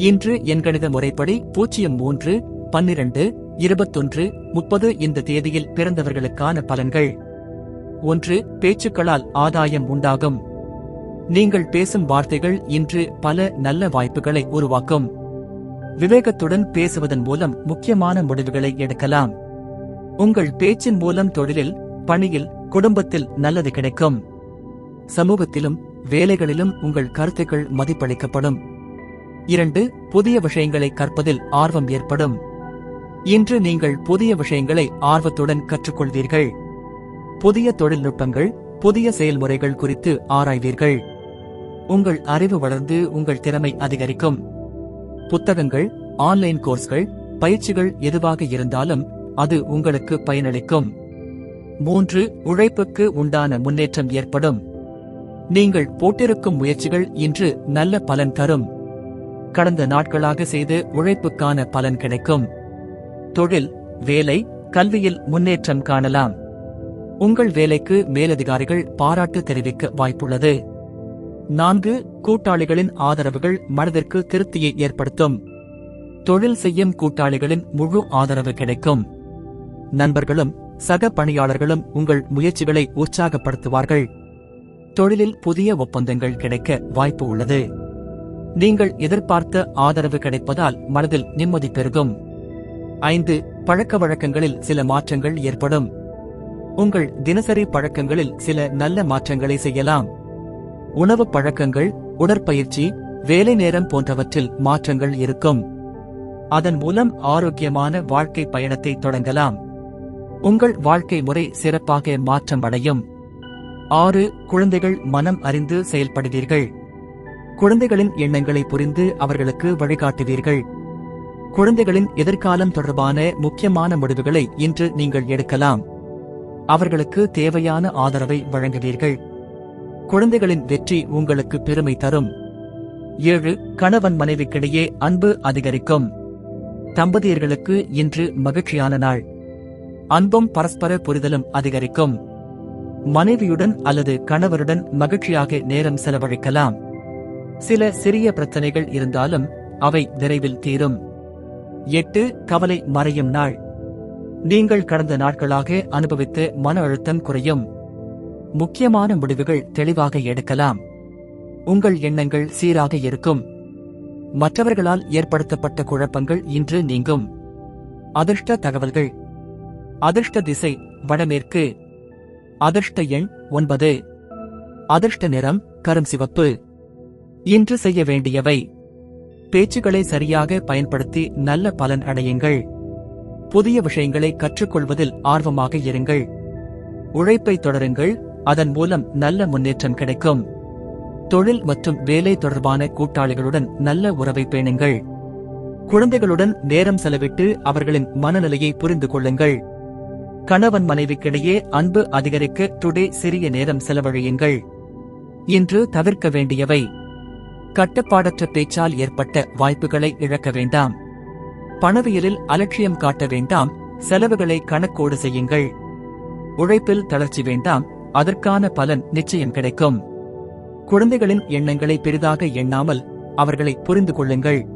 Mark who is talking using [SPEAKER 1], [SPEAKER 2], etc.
[SPEAKER 1] இன்று எண்கணித முறைப்படி பூஜ்ஜியம் மூன்று பன்னிரண்டு இருபத்தொன்று முப்பது இந்த தேதியில் பிறந்தவர்களுக்கான பலன்கள். ஒன்று பேச்சுக்களால் ஆதாயம் உண்டாகும். நீங்கள் பேசும் வார்த்தைகள் இன்று பல நல்ல வாய்ப்புகளை உருவாக்கும். விவேகத்துடன் பேசுவதன் மூலம் முக்கியமான முடிவுகளை எடுக்கலாம். உங்கள் பேச்சின் மூலம் தொழிலில் பணியில் குடும்பத்தில் நல்லது கிடைக்கும். சமூகத்திலும் வேலைகளிலும் உங்கள் கருத்துக்கள் மதிப்பளிக்கப்படும். இரண்டு புதிய விஷயங்களை கற்பதில் ஆர்வம் ஏற்படும். இன்று நீங்கள் புதிய விஷயங்களை ஆர்வத்துடன் கற்றுக்கொள்வீர்கள். புதிய தொழில்நுட்பங்கள் புதிய செயல்முறைகள் குறித்து ஆராய்வீர்கள். உங்கள் அறிவு வளர்ந்து உங்கள் திறமை அதிகரிக்கும். புத்தகங்கள் ஆன்லைன் கோர்ஸ்கள் பயிற்சிகள் எதுவாக இருந்தாலும் அது உங்களுக்கு பயனளிக்கும். மூன்று உழைப்புக்கு உண்டான முன்னேற்றம் ஏற்படும். நீங்கள் போட்டிருக்கும் முயற்சிகள் இன்று நல்ல பலன் தரும். கடந்த நாட்களாக செய்து உழைப்புக்கான பலன் கிடைக்கும். தொழில் வேலை கல்வியில் முன்னேற்றம் காணலாம். உங்கள் வேலைக்கு மேலதிகாரிகள் பாராட்டு தெரிவிக்க வாய்ப்புள்ளது. நான்கு கூட்டாளிகளின் ஆதரவுகள் மனதிற்கு திருப்தியை ஏற்படுத்தும். தொழில் செய்யும் கூட்டாளிகளின் முழு ஆதரவு கிடைக்கும். நண்பர்களும் சக பணியாளர்களும் உங்கள் முயற்சிகளை உற்சாகப்படுத்துவார்கள். தொழிலில் புதிய ஒப்பந்தங்கள் கிடைக்க வாய்ப்பு உள்ளது. நீங்கள் எதிர்பார்த்த ஆதரவு கிடைப்பதால் மனதில் நிம்மதி பெருகும். ஐந்து பழக்க வழக்கங்களில் சில மாற்றங்கள் ஏற்படும். உங்கள் தினசரி பழக்கங்களில் சில நல்ல மாற்றங்களை செய்யலாம். உணவு பழக்கங்கள் உடற்பயிற்சி வேலை நேரம் போன்றவற்றில் மாற்றங்கள் இருக்கும். அதன் மூலம் ஆரோக்கியமான வாழ்க்கை பயணத்தை தொடங்கலாம். உங்கள் வாழ்க்கை முறை சிறப்பாக மாற்றம் அடையும் ஆறு குழந்தைகள் மனம் அறிந்து செயல்படுவீர்கள். குழந்தைகளின் எண்ணங்களை புரிந்து அவர்களுக்கு வழிகாட்டுவீர்கள். குழந்தைகளின் எதிர்காலம் தொடர்பான முக்கியமான முடிவுகளை இன்று நீங்கள் எடுக்கலாம். அவர்களுக்கு தேவையான ஆதரவை வழங்குவீர்கள். குழந்தைகளின் வெற்றி உங்களுக்கு பெருமை தரும். ஏழு கணவன் மனைவிக்கிடையே அன்பு அதிகரிக்கும். தம்பதியர்களுக்கு இன்று மகிழ்ச்சியான நாள். அன்பும் பரஸ்பர புரிதலும் அதிகரிக்கும். மனைவியுடன் அல்லது கணவருடன் மகிழ்ச்சியாக நேரம் செலவழிக்கலாம். சில சிறிய பிரச்சனைகள் இருந்தாலும் அவை விரைவில் தீரும். எட்டு கவலை மறையும் நாள். நீங்கள் கடந்த நாட்களாக அனுபவித்து மன அழுத்தம் குறையும். முக்கியமான முடிவுகள் தெளிவாக எடுக்கலாம். உங்கள் எண்ணங்கள் சீராக இருக்கும். மற்றவர்களால் ஏற்படுத்தப்பட்ட குழப்பங்கள் இன்று நீங்கும். அதிர்ஷ்ட தகவல்கள். அதிர்ஷ்ட திசை வடமேற்கு. அதிர்ஷ்ட எண் ஒன்பது. அதிர்ஷ்ட நிறம் கரும் சிவப்பு. இன்று செய்ய வேண்டியவை. பேச்சுக்களை சரியாக பயன்படுத்தி நல்ல பலன் அடையுங்கள். புதிய விஷயங்களை கற்றுக்கொள்வதில் ஆர்வமாக இருங்கள். உழைப்பை தொடருங்கள் அதன் மூலம் நல்ல முன்னேற்றம் கிடைக்கும். தொழில் மற்றும் வேலை தொடர்பான கூட்டாளிகளுடன் நல்ல உறவை பேணுங்கள். குழந்தைகளுடன் நேரம் செலவிட்டு அவர்களின் மனநிலையை புரிந்து கொள்ளுங்கள். கணவன் மனைவிக்கிடையே அன்பு அதிகரிக்க டுடே சிறிய நேரம் செலவழியுங்கள். இன்று தவிர்க்க வேண்டியவை. கட்டுப்பாடற்ற பேச்சால் ஏற்பட்ட வாய்ப்புகளை இழக்க வேண்டாம். பணவியலில் அலட்சியம் காட்ட வேண்டாம். செலவுகளை கணக்கோடு செய்யுங்கள். உழைப்பில் தளர்ச்சி வேண்டாம். அதற்கான பலன் நிச்சயம் கிடைக்கும். குழந்தைகளின் எண்ணங்களை பெரிதாக எண்ணாமல் அவர்களை புரிந்து கொள்ளுங்கள்.